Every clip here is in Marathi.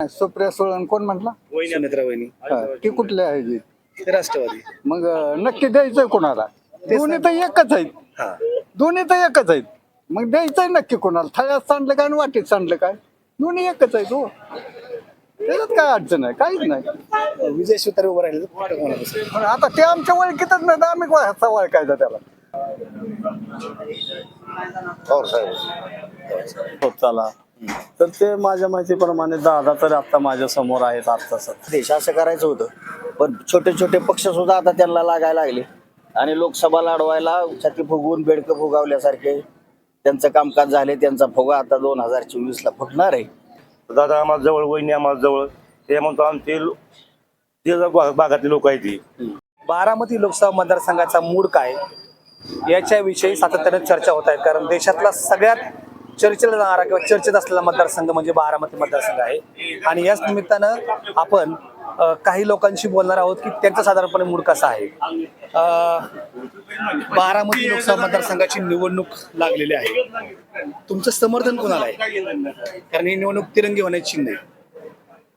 सुप्रिया सोळन कोण म्हटला? सुनेत्रा वहिनी. हा, ती कुठल्या आहे जी? ते राष्ट्रवादी. मग नक्की द्यायचंय कोणाला? दोन्ही तर एकच आहेत. हा. दोन्ही तर एकच आहेत. मग द्यायचंय नक्की कोणाला? थळ्यात सांडलं काय आणि वाटीत सांडलं काय? दोन्ही एकच आहेत हो. त्याच्यात काय अडचण आहे? काहीच नाही. विजय शिवतारे उभं राहिले आता ते आमच्या ओळखीतच नाही तर आम्ही काय ओळखायचा त्याला होताला तर ते माझ्या माहितीप्रमाणे दादा तर आता माझ्यासमोर आहेत आता सध्या देश असं करायचं होतं. पण छोटे छोटे पक्ष सुद्धा आता त्यांना लागायला लागले. आणि लोकसभा लढवायला छाती फुगवून बेडकं फुगावल्यासारखे त्यांचं कामकाज झाले त्यांचा फुगा आता दोन हजार चोवीस ला फुटणार आहे. दादा आम्हाला जवळ वहिनी आम्हाला जवळ. ते म्हणतो आमचे ते भागातले लोक आहेत ती. बारामती लोकसभा मतदारसंघाचा मूड काय? याच्याविषयी सातत्याने चर्चा होत आहेत कारण देशातला सगळ्यात चर्चेला जाणारा किंवा चर्चेत असलेला मतदारसंघ म्हणजे बारामती मतदारसंघ आहे. आणि याच निमित्तानं आपण काही लोकांशी बोलणार आहोत की त्यांचा साधारणपणे मूड कसा आहे. बारामती लोकसभा मतदारसंघाची निवडणूक लागलेली आहे. तुमचं समर्थन कोणाला आहे? कारण ही निवडणूक तिरंगी होण्याची चिन्ह आहे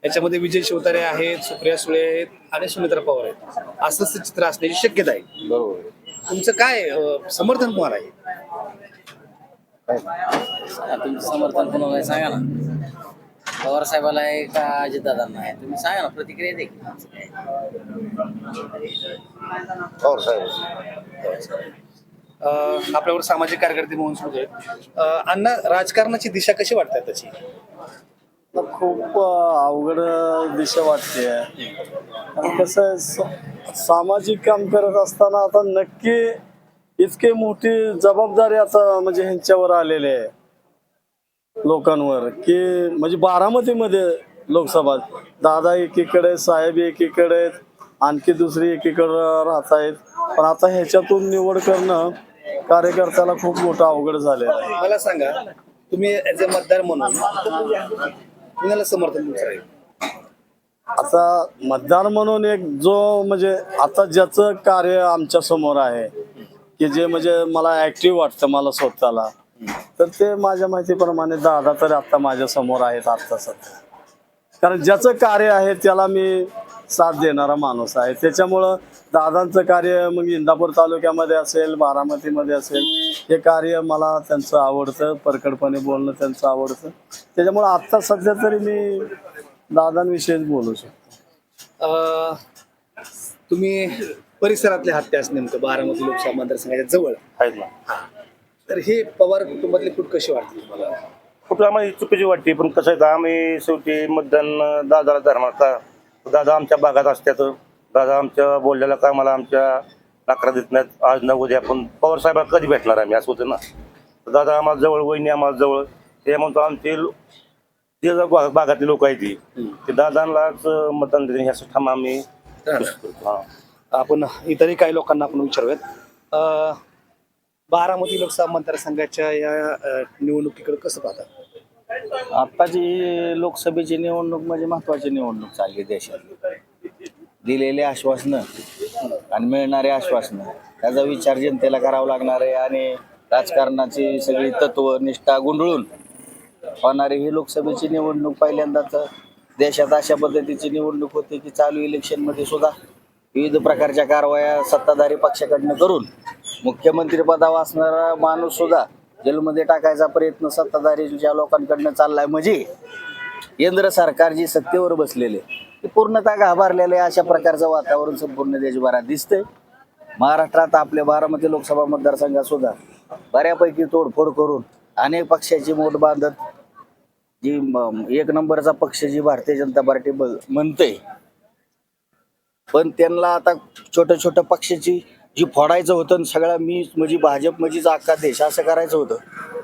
याच्यामध्ये विजय शिवतारे आहेत सुप्रिया सुळे आहेत आणि सुमित्रा पवार आहेत. असंच चित्र असण्याची शक्यता आहे. बरोबर तुमचं काय समर्थन कोणाला आहे? तुमचं समर्थन कोणाला आहे सांगा ना. पवार साहेबाला आहे का अजितदादांना आहे? तुम्ही सांगा ना प्रतिक्रिया दे काय. अं, आपल्यावर सामाजिक कार्यकर्ते म्हणून सुरू आहेत. अं, अण्णा राजकारणाची दिशा कशी वाटते त्याची? तर खूप अं, अवघड दिशा वाटते. आणि कसं आहे, स- सामाजिक काम करत असताना आता नक्की इतकी मोठी जबाबदारी आता म्हणजे ह्यांच्यावर आलेली आहे. लोकांवर की म्हणजे बारामतीमध्ये लोकसभा दादा एकीकडे साहेब एकीकडे आणखी दुसरी एकीकडे राहत आहेत. पण आता ह्याच्यातून निवड करणं कार्यकर्त्याला खूप मोठं अवघड झालेलं आहे. मला सांगा तुम्ही ऍज अ मतदार म्हणून कुणाला समर्थन आता मतदार म्हणून एक जो म्हणजे आता ज्याचं कार्य आमच्यासमोर आहे की जे म्हणजे मला ऍक्टिव्ह वाटतं मला स्वतःला. तर ते माझ्या माहितीप्रमाणे दादा तर आता माझ्यासमोर आहेत आत्ता सध्या. कारण ज्याचं कार्य आहे त्याला मी साथ देणारा माणूस आहे. त्याच्यामुळं दादांचं कार्य मग इंदापूर तालुक्यामध्ये असेल बारामतीमध्ये असेल हे कार्य मला त्यांचं आवडतं. परकडपणे बोलणं त्यांचं आवडतं. त्याच्यामुळं आत्ता सध्या तरी मी दादांविषयीच बोलू शकतो. तुम्ही परिसरातले हत्यास नेमकं बारामती लोकसभा मतदारसंघाच्या जवळ. आहेत ना. तर हे पवार कुटुंबातली फूट कशी वाटते तुम्हाला? कुठं आम्हाला चुकीची वाटते पण कसं आहे आम्ही शेवटी मतदान अं, दादाला धरणार का दादा आमच्या भागात असतात. दादा आमच्या बोललेल्या कामाला आमच्या नाकरा देत नाहीत. आज न उद्या पण पवार साहेबाला कधी भेटणार आम्ही? असं होतं ना. तर दादा आम्हाला जवळ वहिनी आम्हाला जवळ. ते म्हणतो आमचे लो- भा- भागातले लोक आहेत ती ते दादांनाच अं, मतदान देते ह्याचं ठाम आम्ही हा. आपण इतरही काही लोकांना आपण विचारूयात. बारामती लोकसभा मतदारसंघाच्या या निवडणुकीकडे कसं पाहतात आत्ताची लोकसभेची निवडणूक म्हणजे महत्वाची निवडणूक चालली देशात. दिलेले आश्वासनं आणि मिळणारे आश्वासनं त्याचा विचार जनतेला करावा लागणार आहे आणि राजकारणाची सगळी तत्व निष्ठा गुंडळून होणारी ही लोकसभेची निवडणूक पहिल्यांदाच देशात अशा पद्धतीची निवडणूक होती की चालू इलेक्शनमध्ये सुद्धा विविध प्रकारच्या कारवाया सत्ताधारी पक्षाकडनं करून मुख्यमंत्री पदावर असणारा माणूस सुद्धा जेलमध्ये टाकायचा प्रयत्न सत्ताधारी ज्या लोकांकडनं चाललाय म्हणजे केंद्र सरकार जी सत्तेवर बसलेले ते पूर्णतः घाबरलेले अशा प्रकारचं वातावरण संपूर्ण देशभरात दिसतंय. महाराष्ट्रात आपल्या बारामती लोकसभा मतदारसंघात सुद्धा बऱ्यापैकी तोडफोड करून अनेक पक्षाची मोठ बांधत जी एक नंबरचा पक्ष जी भारतीय जनता पार्टी म्हणते पण त्यांना आता छोट्या छोट्या पक्षाची जी फोडायचं होतं आणि सगळं मी म्हणजे भाजप म्हणजेच अख्खा देश असं करायचं होतं.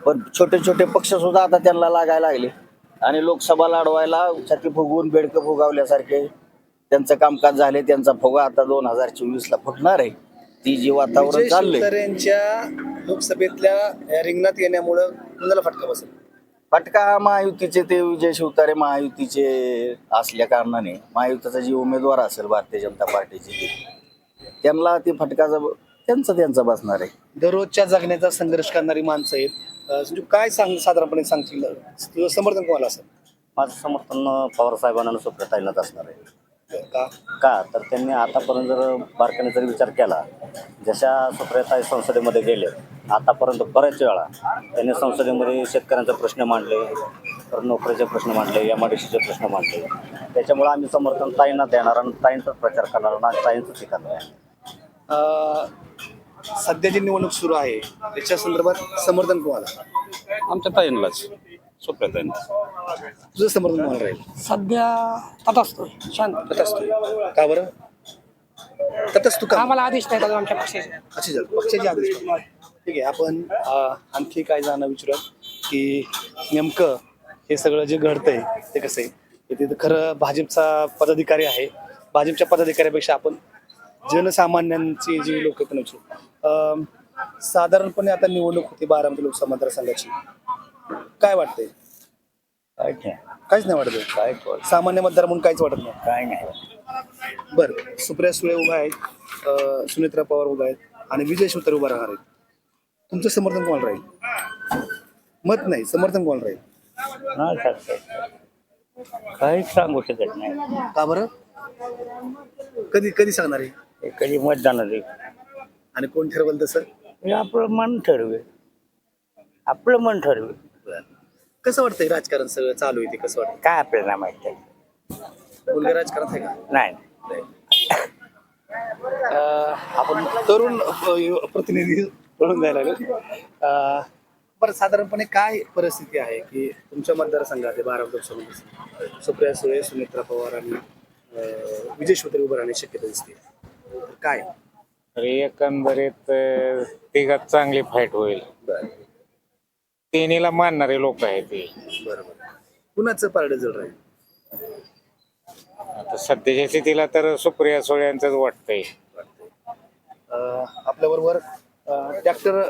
पण छोटे छोटे पक्ष सुद्धा आता त्यांना लागायला लागले. आणि लोकसभा लढवायला छाती फुगवून बेडकं फुगावल्यासारखे त्यांचं कामकाज झाले त्यांचा फुगा आता दोन हजार चोवीस ला फुटणार आहे. ती जी वातावरण चाललंय. शिवतारे यांच्या लोकसभेतल्या रिंगणात येण्यामुळं कुणाला फटका बसेल. फटका महायुतीचे ते विजय शिवतारे महायुतीचे असल्या कारणाने महायुतीचा जी उमेदवार असेल भारतीय जनता पार्टीचे त्यांना ती फटका जब- त्यांचा त्यांचा बसणार आहे. दररोजच्या जगण्याचा संघर्ष करणारी माणसं आहेत. अं, म्हणजे काय सांग साधारणपणे सांगतील तुझं समर्थन कोणाला असेल? माझं समर्थन पवार साहेबांना आणि असणार आहे. का? का? तर त्यांनी आतापर्यंत जर बारकाने जर विचार केला जशा सुप्रियाताई संसदेमध्ये गेले आतापर्यंत बऱ्याच वेळा त्यांनी संसदेमध्ये शेतकऱ्यांचे प्रश्न मांडले तर नोकरीचे प्रश्न मांडले एम आय डी सीचे प्रश्न मांडले. त्याच्यामुळे आम्ही समर्थन ताईंना देणार आणि ताईंचाच प्रचार करणार आणि ताईंचंच हे करणार आहे अं, सध्या जी निवडणूक सुरू आहे त्याच्या संदर्भात समर्थन कोणाला? आमच्या ताईंलाच सोप्या ताईंना. तुझं समर्थन कोणाला राहील? सध्या तटस्थ शांत. तटस्थ का बरं? तटस्थ का? आम्हाला आदेश नाही आमच्या पक्षाचे. पक्षाची आदेश. ठीक आहे आपण आणखी काय जाणं विचारूया की नेमकं हे सगळं जे घडतंय ते कसं आहे? तिथं खरं भाजपचा पदाधिकारी आहे. भाजपच्या पदाधिकाऱ्यापेक्षा आपण जनसामान्यांची जी लोक पण विचारू साधारणपणे आता निवडणूक होती बारामती लोकसभा मतदारसंघाची. काय वाटतंय? काय नाही. काहीच नाही वाटत काय सामान्य मतदार म्हणून काहीच वाटत नाही? काय नाही. बरं सुप्रिया सुळे उभा आहेत सुनेत्रा पवार उभा आहेत आणि विजय शिवतर उभा राहणार आहेत. तुमचं समर्थन कोणाला राहील? मत नाही समर्थन कोणाला राहील? सांगता काहीच सांगू शकत नाही. का बरं? कधी कधी सांगणार आहे? हे कधी मतदान आणि कोण ठरवलं तसं? हे आपलं मन ठरवे आपलं मन ठरवे कसं वाटतंय राजकारण सगळं? चालू आहे ते कसं वाटतं काय आपल्याला माहिती मुलगा राजकारण आहे का? नाही. अं, आपण तरुण अं, प्रतिनिधी म्हणून जायला लागलो. अं, बरं साधारणपणे काय परिस्थिती आहे की तुमच्या मतदारसंघात आहे बारा लोकसभा सुप्रिया सुळे सुमित्रा पवार आणि अं, विजय शिवतरे उभं राहण्याची शक्यता दिसते. तर काय? तरी एकंदरीत अं, तिघात चांगली फाईट होईल. तिन्हीला मानणारे लोक आहेत ते. बरोबर. कुणाचं पारडं जड राहील? आता सध्याच्या स्थितीला तर सुप्रिया सुळे यांचंच वाटतंय. अं, आपल्याबरोबर ट्रॅक्टर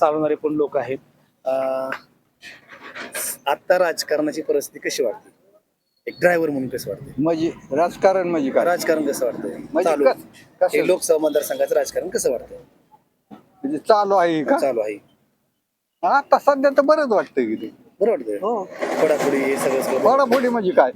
चालवणारे पण लोक आहेत. अं, आता राजकारणाची परिस्थिती कशी वाटते? एक ड्रायव्हर म्हणून कसं वाटते? म्हणजे राजकारण म्हणजे काय? राजकारण कसं वाटतंय? म्हणजे चालू. कस- कसं? हे लोकसभा मतदारसंघाचं राजकारण कसं वाटतंय? म्हणजे चालू आहे का? चालू आहे. आता सध्या तर बरंच वाटतंय की ते. बरं वाटतंय. हो. फोडाफोडी हे सगळं सगळं फोडाफोडी म्हणजे काय?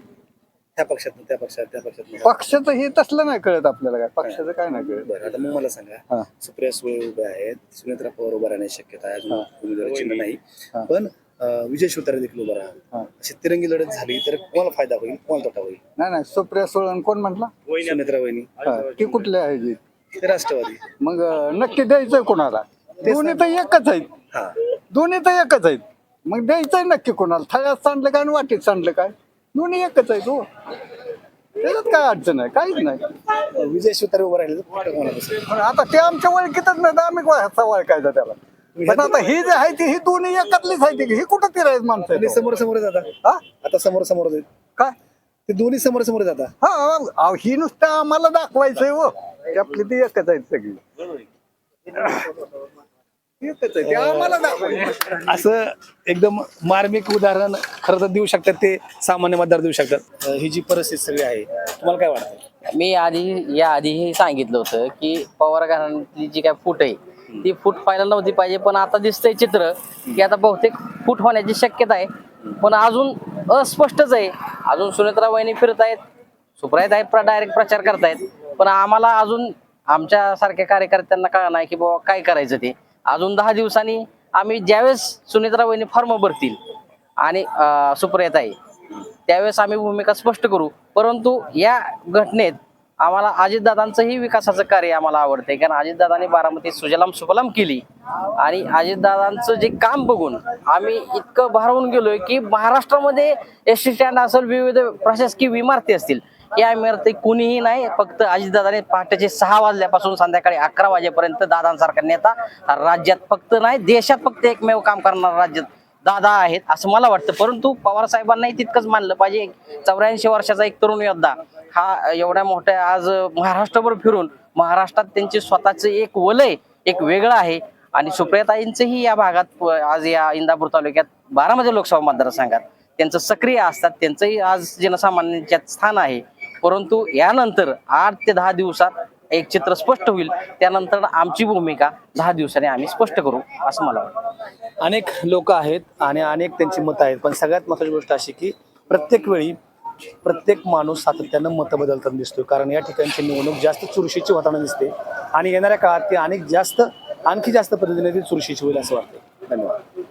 त्या पक्षात त्या पक्षात त्या पक्षात पक्षाचं हे तसलं नाही कळत आपल्याला काय. पक्षाचं काय नाही कळत. बरं आता मग मला सांगा. हा. सुप्रिया सुळे उभे आहेत. सुनेत्रा पवार उभा राहण्याची शक्यता आहे. अजून उमेदवारी चिन्ह नाही. हा. पण अं, विजय शिवतारे देखील उभा हा. राहा अशी तिरंगी लढत झाली तर कोणाला फायदा होईल? कोणाला तोटा होईल? नाही नाही. सुप्रिया सोळन कोण म्हटला? सुनेत्रा वहिनी. हा, ती कुठले आहे जी? ते राष्ट्रवादी. मग अं, नक्की द्यायचंय कोणाला? दोन्ही तर एकच आहेत. हा. दोन्ही तर एकच आहेत. मग द्यायचंय नक्की कोणाला? थळ्यात सांडलं काय आणि वाटीत सांडलं काय? दोन्ही एकच आहेत हो. त्याच्यात काय अडचण आहे? काहीच नाही. विजय शिवतारे उभा राहिले तर कुठं कोणाला बसेल? पण आता ते आमच्या ओळखीतच नाही तर आम्ही कसा ओळखायचा त्याला. पण आता ही जी आहे ती ही दोन्ही एकतलीच आहे ती. ही कुठं तिरायच माणसं आहेत? समोर समोर जातात हा? आता समोर समोर आहेत. काय? ते दोन्ही समोर समोर जातात हा. अहो, ही नुसतं आम्हाला दाखवायचंय हो. ते आपली ती एकच आहेत सगळी. एकच आहे. ते आम्हाला दाखवायचं असं एकदम मार्मिक उदाहरण खरं तर देऊ शकतात ते सामान्य मतदार देऊ शकतात. अं, ही जी परिस्थिती सगळी आहे तुम्हाला काय वाटतं? मी आधी या आधीही सांगितलं होतं की पवार घराण्यातली जी काय फूट आहे ती फूट पाहायला नव्हती पाहिजे पण आता दिसतंय चित्र की आता बहुतेक फूट होण्याची शक्यता आहे. पण अजून अस्पष्टच आहे. अजून सुनेत्रा वहिनी फिरत आहेत सुप्रायत आहेत डायरेक्ट प्रचार करतायत पण आम्हाला अजून आमच्या सारख्या कार्यकर्त्यांना कळणार नाही की बाबा काय करायचं ते. अजून दहा दिवसांनी आम्ही ज्यावेळेस सुनेत्रा वहिनी फॉर्म भरतील आणि अं, आहे त्यावेळेस आम्ही भूमिका स्पष्ट करू. परंतु या घटनेत आम्हाला अजितदादांचंही विकासाचं कार्य आम्हाला आवडते कारण अजितदादांनी बारामती सुजलाम सुफलाम केली. आणि अजितदादांचं जे काम बघून आम्ही इतकं भारावून गेलोय की महाराष्ट्रामध्ये एस टी स्टँड असेल विविध प्रशासकीय इमारती असतील. या इमारती कुणीही नाही फक्त अजितदादाने पहाटेचे सहा वाजल्यापासून संध्याकाळी अकरा वाजेपर्यंत दादांसारखा नेता राज्यात फक्त नाही देशात फक्त एकमेव काम करणारा राज्यात दादा आहेत असं मला वाटतं. परंतु पवार साहेबांनाही तितकंच मानलं पाहिजे. चौऱ्याऐंशी वर्षाचा एक तरुण योद्धा हा एवढ्या मोठ्या आज महाराष्ट्रभर फिरून महाराष्ट्रात त्यांचे स्वतःचं एक वलय एक वेगळं आहे. आणि सुप्रियाताईंचंही या भागात आज या इंदापूर तालुक्यात बारामती लोकसभा मतदारसंघात त्यांचं सक्रिय असतात. त्यांचंही आज जनसामान्यांच्यात स्थान आहे. परंतु यानंतर आठ ते दहा दिवसात एक चित्र स्पष्ट होईल. त्यानंतर आमची भूमिका दहा दिवसांनी आम्ही स्पष्ट करू असं मला वाटतं. अनेक लोक आहेत आणि अनेक त्यांची मतं आहेत पण सगळ्यात महत्वाची गोष्ट अशी की प्रत्येक वेळी प्रत्येक माणूस सातत्यानं मतं बदलताना दिसतो कारण या ठिकाणची निवडणूक जास्त चुरशीची होताना दिसते आणि येणाऱ्या काळात ती अनेक जास्त आणखी जास्त पद्धतीने ती चुरशीची होईल असं वाटतं. धन्यवाद.